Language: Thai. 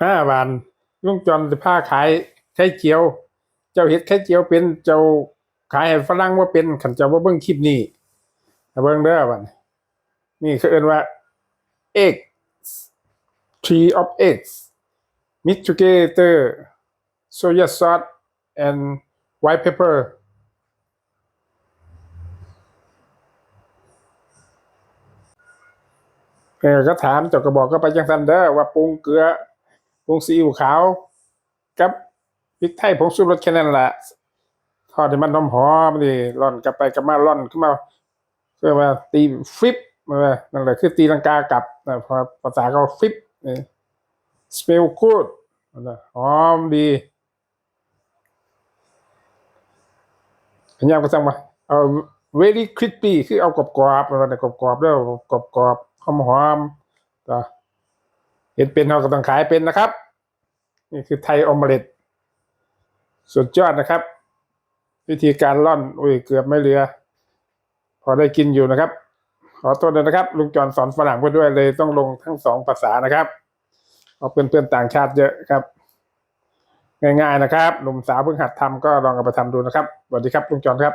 ห้าบานลุงจอนสิผ้าขายไข่เจียว เจ้าเฮ็ดไข่เจียวเป็นเจ้าขายให้ฝรั่งว่าเป็นขันเจ้าว่าเบิ่งคลิปนี้เอาเบิ่งเด้อบันนี่คือเอิ้นว่า egg tree of eggs mix together soya sauce and white pepper เออก็ถามเจ้าก็บอกก็ไปจังซันเด้อว่าปรุงเกลือ ปรุงซีอิ๊วขาว กับพริกไทยผงชูรสแค่นั้นแหละทอดให้มันหอมหอมดิร่อนกลับไปกลับมาร่อนขึ้นมาเพื่อมาตีฟลิปมานั่นแหละคือตีลังกากลับนะพอภาษาเขาฟลิปนี่ smell good นั่นแหอมดีพยายามก็สั่งมาเอา very crispy คือเอากรอบๆมันกรอบๆแล้วกรอบๆหอมๆต่อ เห็นเป็นเราก็ต้องขายเป็นนะครับ นี่คือไทยอมเล็ตสุดยอดนะครับ วิธีการล่อนอุ้ยเกือบไม่เหลือ พอได้กินอยู่นะครับ ขอโทษด้วยนะครับลุงจอนสอนฝรั่งไปด้วยเลยต้องลงทั้งสองภาษานะครับเพราเพื่อนๆต่างชาติเยอะครับ ง่ายๆนะครับหนุ่มสาวเพิ่งหัดทำก็ลองเอาไปทำดูนะครับสวัสดีครับลุงจอนครับ